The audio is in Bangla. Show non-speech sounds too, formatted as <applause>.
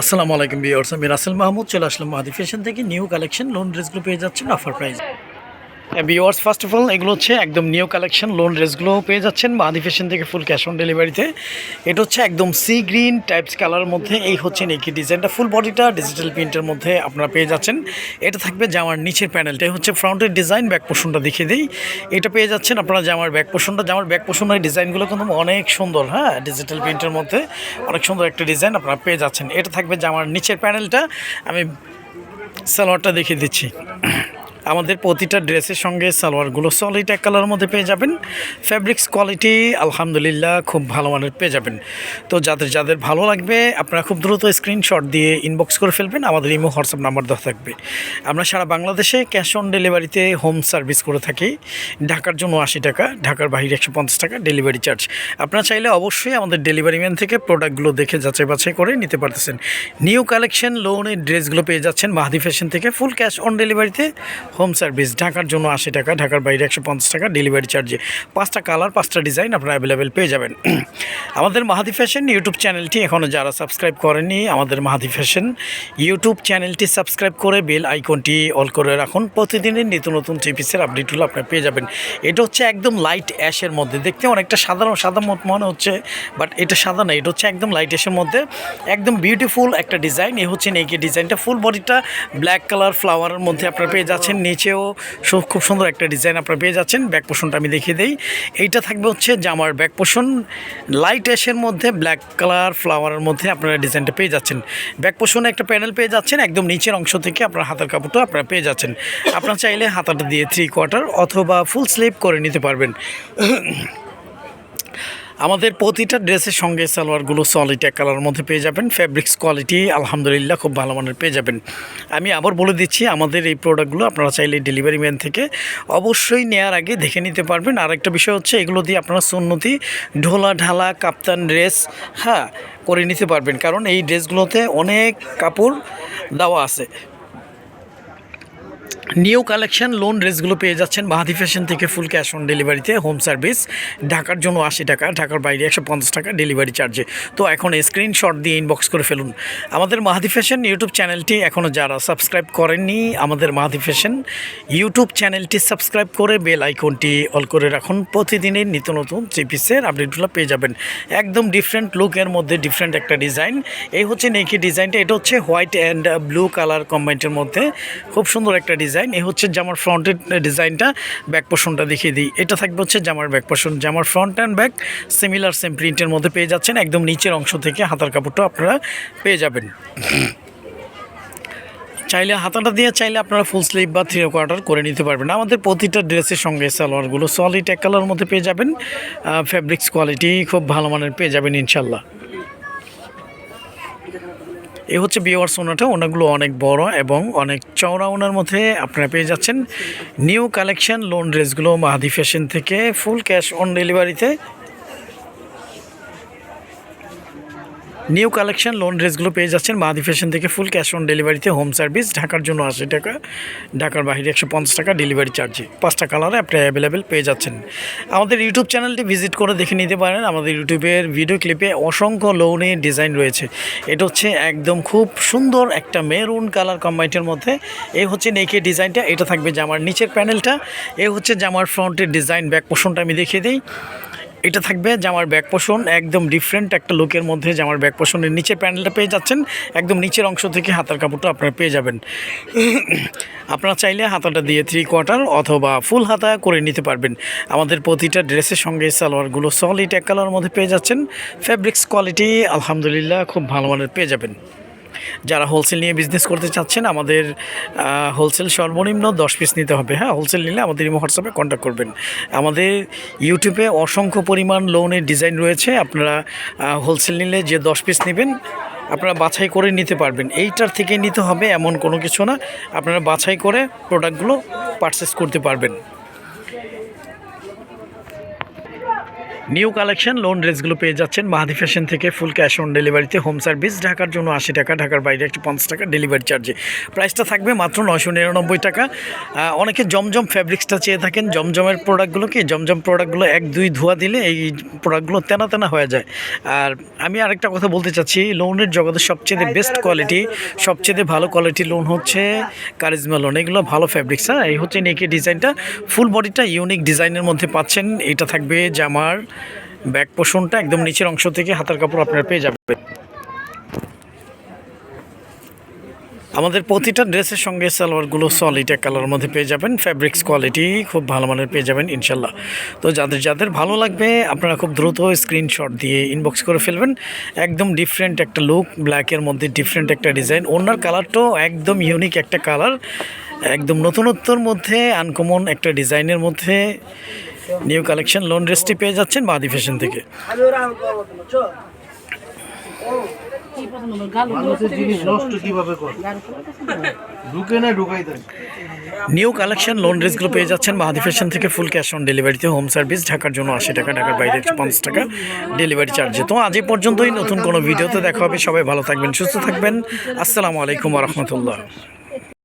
আসসালামু আলাইকুম বিয়ার্স আমি রাসেল মাহমুদ, চলে আসলাম মাহাদি ফ্যাশন থেকে। নিউ কালেকশন লোন ড্রেসগুলো পেয়ে যাচ্ছেন অফার প্রাইস বিওয়ার্স ফার্স্ট অফ অল এগুলো হচ্ছে একদম নিউ কালেকশন লোন ড্রেসগুলো পেয়ে যাচ্ছেন মাদি ফ্যাশন থেকে ফুল ক্যাশ অন ডেলিভারিতে এটা হচ্ছে একদম সি গ্রিন টাইপস কালারের মধ্যে এই হচ্ছে নেকি ডিজাইনটা ফুল বডিটা ডিজিটাল প্রিন্টের মধ্যে আপনারা পেয়ে যাচ্ছেন। এটা থাকবে জামার নিচের প্যানেলটা হচ্ছে ফ্রন্টের ডিজাইন ব্যাক পোষণটা দেখিয়ে দিই। এটা পেয়ে যাচ্ছেন আপনারা জামার ব্যাক পোষণটা জামার ব্যাক পোষণের ডিজাইনগুলো কিন্তু অনেক সুন্দর হ্যাঁ ডিজিটাল প্রিন্টের মধ্যে। অনেক সুন্দর একটা ডিজাইন আপনারা পেয়ে যাচ্ছেন। এটা থাকবে জামার নিচের প্যানেলটা আমি সালোয়ারটা দেখিয়ে দিচ্ছি। আমাদের প্রতিটা ড্রেসের সঙ্গে সালোয়ারগুলো সলিড এক কালারের মধ্যে পেয়ে যাবেন। ফ্যাব্রিক্স কোয়ালিটি আলহামদুলিল্লাহ খুব ভালো মানের পেয়ে যাবেন। তো যাদের যাদের ভালো লাগবে, আপনারা খুব দ্রুত স্ক্রিনশট দিয়ে ইনবক্স করে ফেলবেন। আমাদের ইমো, হোয়াটসঅ্যাপ নাম্বার দেওয়া থাকবে। আমরা সারা বাংলাদেশে ক্যাশ অন ডেলিভারিতে হোম সার্ভিস করে থাকি। ঢাকার জন্য আশি টাকা, ঢাকার বাইরে একশো পঞ্চাশ টাকা ডেলিভারি চার্জ আপনারা চাইলে অবশ্যই আমাদের ডেলিভারি ম্যান থেকে প্রোডাক্টগুলো দেখে যাচাই বাছাই করে নিতে পারতেছেন। নিউ কালেকশন লোনের ড্রেসগুলো পেয়ে যাচ্ছেন মাহাদি ফ্যাশন থেকে। ফুল ক্যাশ অন ডেলিভারিতে হোম সার্ভিস। ঢাকার জন্য আশি টাকা, ঢাকার বাইরে একশো পঞ্চাশ টাকা, ডেলিভারি চার্জে। পাঁচটা কালার, পাঁচটা ডিজাইন আপনারা অ্যাভেলেবেল পেয়ে যাবেন। <clears throat> আমাদের মাহাদি ফ্যাশন ইউটিউব চ্যানেলটি এখনও যারা সাবস্ক্রাইব করেনি আমাদের মাহাদি ফ্যাশন ইউটিউব চ্যানেলটি সাবস্ক্রাইব করে বেল আইকনটি অল করে রাখুন। প্রতিদিনের নিত্য নতুন থ্রি পিসের আপডেটগুলো আপনারা পেয়ে যাবেন। এটা হচ্ছে একদম লাইট অ্যাশের মধ্যে। দেখতে অনেকটা সাধারণ, সাদা মনে হচ্ছে বাট এটা সাদা না, এটা হচ্ছে একদম লাইট অ্যাশের মধ্যে। একদম বিউটিফুল একটা ডিজাইন এ হচ্ছে নেকি ডিজাইনটা ফুল বডিটা ব্ল্যাক কালার ফ্লাওয়ারের মধ্যে আপনারা পেয়ে যাচ্ছেন। নিচেও খুব সুন্দর একটা ডিজাইন আপনারা পেয়ে যাচ্ছেন। ব্যাক পোষণটা আমি দেখিয়ে দিই। এইটা থাকবে হচ্ছে জামার ব্যাক পোষণ। লাইট অ্যাশের মধ্যে ব্ল্যাক কালার ফ্লাওয়ারের মধ্যে আপনারা ডিজাইনটা পেয়ে যাচ্ছেন। ব্যাক পোষণে একটা প্যানেল পেয়ে যাচ্ছেন। একদম নিচের অংশ থেকে আপনার হাতের কাপড়টা আপনারা পেয়ে যাচ্ছেন। আপনারা চাইলে হাতাটা দিয়ে থ্রি কোয়ার্টার অথবা ফুল স্লিপ করে নিতে পারবেন। আমাদের প্রতিটা ড্রেসের সঙ্গে সালোয়ারগুলো সলিড এক কালারের মধ্যে পেয়ে যাবেন। ফ্যাব্রিক্স কোয়ালিটি আলহামদুলিল্লাহ খুব ভালো মানের পেয়ে যাবেন। আমি আবার বলে দিচ্ছি, আমাদের এই প্রোডাক্টগুলো আপনারা চাইলে ডেলিভারি ম্যান থেকে অবশ্যই নেওয়ার আগে দেখে নিতে পারবেন। আর একটা বিষয় হচ্ছে, এগুলো দিয়ে আপনারা সুন্নতি, ঢোলা, ঢালা, কাপ্তান ড্রেস হ্যাঁ করে নিতে পারবেন। কারণ এই ড্রেসগুলোতে অনেক কাপড় দেওয়া আছে। নিউ কালেকশন লোন ড্রেসগুলো পেয়ে যাচ্ছেন মাহাদি ফ্যাশন থেকে ফুল ক্যাশ অন ডেলিভারিতে হোম সার্ভিস ঢাকার জন্য আশি টাকা, ঢাকার বাইরে একশো পঞ্চাশ টাকা ডেলিভারি চার্জে তো এখন স্ক্রিনশট দিয়ে ইনবক্স করে ফেলুন। আমাদের মাহাদি ফ্যাশন ইউটিউব চ্যানেলটি এখনও যারা সাবস্ক্রাইব করেননি, আমাদের মাহাদি ফ্যাশন ইউটিউব চ্যানেলটি সাবস্ক্রাইব করে বেল আইকনটি অল করে রাখুন। প্রতিদিনের নিত্য নতুন থ্রি পিসের আপডেটগুলো পেয়ে যাবেন। একদম ডিফারেন্ট লুকের মধ্যে ডিফারেন্ট একটা ডিজাইন এই হচ্ছে নেকি ডিজাইনটা এটা হচ্ছে হোয়াইট অ্যান্ড ব্লু কালার কম্বাইন্টের মধ্যে। খুব সুন্দর একটা ডিজাইন এই হচ্ছে জামার ফ্রন্টের ডিজাইনটা। ব্যাক পোর্শনটা দেখিয়ে দিই। এটা থাকবে হচ্ছে জামার ব্যাক পোর্শন জামার front and back similar same প্রিন্টের মধ্যে পেয়ে যাচ্ছেন। একদম নিচের অংশ থেকে হাতার কাপড়টা আপনারা পেয়ে যাবেন। চাইলে হাতাটা দিয়ে চাইলে আপনারা ফুল স্লিভ বা থ্রি কোয়ার্টার করে নিতে পারবেন। আমাদের প্রতিটা ড্রেসের সঙ্গে সালোয়ারগুলো সলিড এক কালার মধ্যে পেয়ে যাবেন। ফ্যাব্রিক্স কোয়ালিটি খুব ভালো মানের পেয়ে যাবেন ইনশাল্লাহ। এ হচ্ছে বিওয়ার্স ওনাটা। ওনাগুলো অনেক বড় এবং অনেক চওড়া ওনার মধ্যে আপনারা পেয়ে যাচ্ছেন। নিউ কালেকশন লোন ড্রেসগুলো মাহাদি ফ্যাশন থেকে ফুল ক্যাশ অন ডেলিভারিতে নিউ কালেকশন লোন ড্রেসগুলো পেয়ে যাচ্ছেন। মাহাদি ফ্যাশন থেকে ফুল ক্যাশ অন ডেলিভারিতে হোম সার্ভিস ঢাকার জন্য আশি টাকা, ঢাকার বাইরে একশো পঞ্চাশ টাকা ডেলিভারি চার্জে পাঁচটা কালারে আপনি অ্যাভেলেবেল পেয়ে যাচ্ছেন। আমাদের ইউটিউব চ্যানেলটি ভিজিট করে দেখে নিতে পারেন। আমাদের ইউটিউবের ভিডিও ক্লিপে অসংখ্য লোনের ডিজাইন রয়েছে। এটা হচ্ছে একদম খুব সুন্দর একটা মেরুন কালার কম্বাইটের মধ্যে। এই হচ্ছে নেকে ডিজাইনটা এটা থাকবে জামার নিচের প্যানেলটা এ হচ্ছে জামার ফ্রন্টের ডিজাইন ব্যাক পোষণটা আমি দেখিয়ে দিই। এটা থাকবে জামার ব্যাক পোষণ, একদম ডিফারেন্ট একটা লুকের মধ্যে জামার ব্যাক পোষণের নিচের প্যানেলটা পেয়ে যাচ্ছেন, একদম নিচের অংশ থেকে হাতার কাপড়টা আপনারা পেয়ে যাবেন। আপনারা চাইলে হাতাটা দিয়ে থ্রি কোয়ার্টার অথবা ফুল হাতা করে নিতে পারবেন। আমাদের প্রতিটা ড্রেসের সঙ্গে সালোয়ারগুলো সলিড এক কালার মধ্যে পেয়ে যাচ্ছেন ফ্যাব্রিক্স কোয়ালিটি আলহামদুলিল্লাহ খুব ভালো মানের পেয়ে যাবেন। যারা হোলসেল নিয়ে বিজনেস করতে চাচ্ছেন, আমাদের হোলসেল সর্বনিম্ন দশ পিস নিতে হবে। হ্যাঁ হোলসেল নিলে আমাদের ইমো হোয়াটসঅ্যাপে কন্ট্যাক্ট করবেন। আমাদের ইউটিউবে অসংখ্য পরিমাণ লোনের ডিজাইন রয়েছে। আপনারা হোলসেল নিলে যে দশ পিস নেবেন, আপনারা বাছাই করে নিতে পারবেন। এইটার থেকে নিতে হবে এমন কোনো কিছু না। আপনারা বাছাই করে প্রোডাক্টগুলো পারচেস করতে পারবেন। নিউ কালেকশন লোন ড্রেসগুলো পেয়ে যাচ্ছেন। মাহাদি ফ্যাশন থেকে ফুল ক্যাশ অন ডেলিভারিতে হোম সার্ভিস ঢাকার জন্য আশি টাকা ঢাকার বাইরে একশো পঞ্চাশ টাকা ডেলিভারি চার্জে প্রাইসটা থাকবে মাত্র নশো নিরানব্বই টাকা। অনেকে জমজম ফ্যাব্রিক্সটা চেয়ে থাকেন। জমজমের প্রোডাক্টগুলো কি? জমজম প্রোডাক্টগুলো এক দুই ধোয়া দিলে এই প্রোডাক্টগুলো তেনা তেনা হয়ে যায়। আর আমি আরেকটা কথা বলতে চাচ্ছি লোনের জগতের সবচেয়ে বেস্ট কোয়ালিটি সবচেয়ে ভালো কোয়ালিটি লোন হচ্ছে কারিজমা লোন এগুলো ভালো ফ্যাব্রিক্স হ্যাঁ? এই হচ্ছে নেকি ডিজাইনটা ফুল বডিটা ইউনিক ডিজাইনের মধ্যে পাচ্ছেন। এটা থাকবে জামার ব্যাক পোষণটা একদম নিচের অংশ থেকে হাতের কাপড় আপনারা পেয়ে যাবেন। আমাদের প্রতিটা ড্রেসের সঙ্গে সালোয়ারগুলো সলিড এক কালারের মধ্যে পেয়ে যাবেন। ফ্যাব্রিক্স কোয়ালিটি খুব ভালো মানের পেয়ে যাবেন ইনশাল্লাহ তো যাদের যাদের ভালো লাগবে, আপনারা খুব দ্রুত স্ক্রিনশট দিয়ে ইনবক্স করে ফেলবেন। একদম ডিফারেন্ট একটা লুক ব্ল্যাকের মধ্যে ডিফারেন্ট একটা ডিজাইন ওনার কালারটাও একদম ইউনিক একটা কালার একদম নতুনত্বর মধ্যে আনকমন একটা ডিজাইনের মধ্যে। নিউ কালেকশন লোন ড্রেসটি পেয়ে যাচ্ছেন মাদি ফ্যাশন থেকে। নিউ কালেকশন লোন ড্রেসগুলো পেয়ে যাচ্ছেন মাহাদি ফ্যাশন থেকে ফুল ক্যাশ অন ডেলিভারিতে হোম সার্ভিস ঢাকার জন্য আশি টাকা, ঢাকার বাইরে পঞ্চাশ টাকা ডেলিভারি চার্জে তো আজ পর্যন্তই, নতুন কোনো ভিডিওতে দেখা হবে। সবাই ভালো থাকবেন, সুস্থ থাকবেন। আসসালামু আলাইকুম রহমতুল্লাহ।